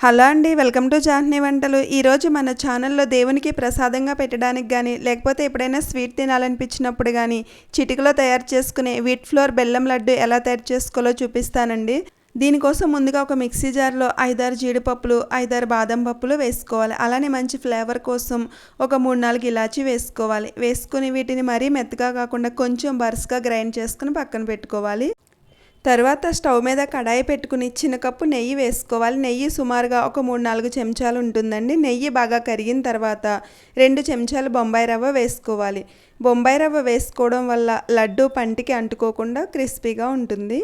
Hello అండి welcome to జాహ్నీ వంటలు. ఈరోజు మన ఛానల్లో దేవునికి ప్రసాదంగా పెట్టడానికి కానీ లేకపోతే ఎప్పుడైనా స్వీట్ తినాలనిపించినప్పుడు కానీ చిటికలో తయారు చేసుకునే వీట్ ఫ్లోర్ బెల్లం లడ్డు ఎలా తయారు చేసుకోవాలో చూపిస్తానండి. దీనికోసం ముందుగా ఒక మిక్సీ జార్లో ఐదారు జీడిపప్పులు ఐదారు బాదం పప్పులు వేసుకోవాలి. అలానే మంచి ఫ్లేవర్ కోసం ఒక మూడు నాలుగు ఇలాచి వేసుకోవాలి. వేసుకుని వీటిని మరీ మెత్తగా కాకుండా కొంచెం బరుసుగా గ్రైండ్ చేసుకుని పక్కన పెట్టుకోవాలి. తర్వాత స్టవ్ మీద కడాయి పెట్టుకుని చిన్న కప్పు నెయ్యి వేసుకోవాలి. నెయ్యి సుమారుగా ఒక మూడు నాలుగు చెంచాలు ఉంటుందండి. నెయ్యి బాగా కరిగిన తర్వాత రెండు చెంచాలు బొంబాయి రవ్వ వేసుకోవాలి. బొంబాయి రవ్వ వేసుకోవడం వల్ల లడ్డు పంటికి అంటుకోకుండా క్రిస్పీగా ఉంటుంది.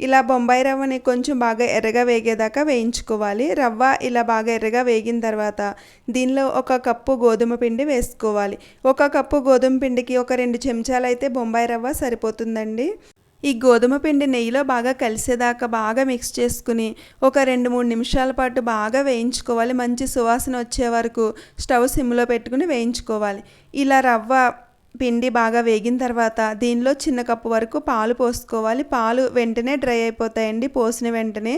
ఇలా బొంబాయి రవ్వని కొంచెం బాగా ఎర్రగా వేగేదాకా వేయించుకోవాలి. రవ్వ ఇలా బాగా ఎర్రగా వేగిన తర్వాత దీనిలో ఒక కప్పు గోధుమ పిండి వేసుకోవాలి. ఒక కప్పు గోధుమ పిండికి ఒక రెండు చెంచాలు అయితే బొంబాయి రవ్వ సరిపోతుందండి. ఈ గోధుమ పిండి నెయ్యిలో బాగా కలిసేదాకా బాగా మిక్స్ చేసుకుని ఒక రెండు మూడు నిమిషాల పాటు బాగా వేయించుకోవాలి. మంచి సువాసన వచ్చే వరకు స్టవ్ సిమ్లో పెట్టుకుని వేయించుకోవాలి. ఇలా రవ్వ పిండి బాగా వేగిన తర్వాత దీనిలో చిన్న కప్పు వరకు పాలు పోసుకోవాలి. పాలు వెంటనే డ్రై అయిపోతాయండి. పోసిన వెంటనే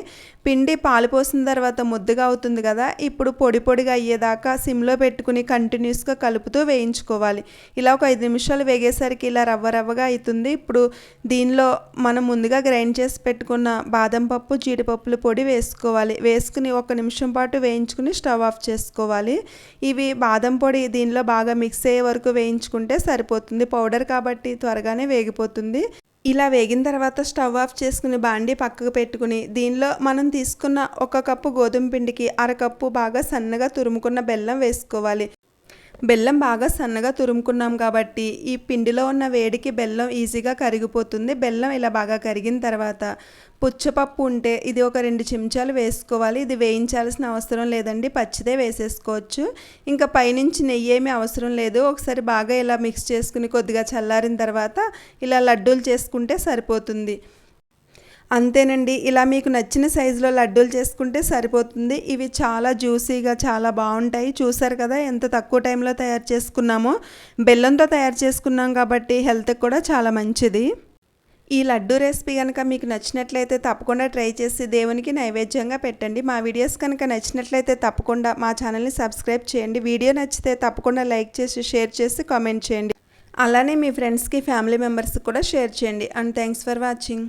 పిండి పాలు పోసిన తర్వాత ముద్దగా అవుతుంది కదా ఇప్పుడు పొడి పొడిగా అయ్యేదాకా సిమ్లో పెట్టుకుని కంటిన్యూస్గా కలుపుతూ వేయించుకోవాలి. ఇలా ఒక ఐదు నిమిషాలు వేగేసరికి ఇలా రవ్వ రవ్వగా అవుతుంది ఇప్పుడు దీనిలో మనం ముందుగా గ్రైండ్ చేసి పెట్టుకున్న బాదం పప్పు జీడిపప్పుల పొడి వేసుకోవాలి. వేసుకుని ఒక నిమిషం పాటు వేయించుకుని స్టవ్ ఆఫ్ చేసుకోవాలి. ఇవి బాదం పొడి దీనిలో బాగా మిక్స్ అయ్యే వరకు వేయించుకుంటే సరిపోతుంది సరిపోతుంది పౌడర్ కాబట్టి త్వరగానే వేగిపోతుంది. ఇలా వేగిన తర్వాత స్టవ్ ఆఫ్ చేసుకుని బాండి పక్కకు పెట్టుకుని దీనిలో మనం తీసుకున్న ఒక కప్పు గోధుమ పిండికి అరకప్పు బాగా సన్నగా తురుముకున్న బెల్లం వేసుకోవాలి. బెల్లం బాగా సన్నగా తురుముకున్నాం కాబట్టి ఈ పిండిలో ఉన్న వేడికి బెల్లం ఈజీగా కరిగిపోతుంది. బెల్లం ఇలా బాగా కరిగిన తర్వాత పుచ్చపప్పు ఉంటే ఇది ఒక రెండు చెంచాలు వేసుకోవాలి. ఇది వేయించాల్సిన అవసరం లేదండి. పచ్చిదే వేసేసుకోవచ్చు. ఇంకా పైనుంచి నెయ్యి ఏమీ అవసరం లేదు. ఒకసారి బాగా ఇలా మిక్స్ చేసుకుని కొద్దిగా చల్లారిన తర్వాత ఇలా లడ్డూలు చేసుకుంటే సరిపోతుంది. అంతేనండి. ఇలా మీకు నచ్చిన సైజులో లడ్డూలు చేసుకుంటే సరిపోతుంది. ఇవి చాలా జ్యూసీగా చాలా బాగుంటాయి. చూసారు కదా ఎంత తక్కువ టైంలో తయారు చేసుకున్నామో. బెల్లంతో తయారు చేసుకున్నాం కాబట్టి హెల్త్కి కూడా చాలా మంచిది. ఈ లడ్డు రెసిపీ కనుక మీకు నచ్చినట్లయితే తప్పకుండా ట్రై చేసి దేవునికి నైవేద్యంగా పెట్టండి. మా వీడియోస్ కనుక నచ్చినట్లయితే తప్పకుండా మా ఛానల్ని సబ్స్క్రైబ్ చేయండి. వీడియో నచ్చితే తప్పకుండా లైక్ చేసి షేర్ చేసి కామెంట్ చేయండి. అలానే మీ ఫ్రెండ్స్కి ఫ్యామిలీ మెంబర్స్కి కూడా షేర్ చేయండి. And thanks for watching.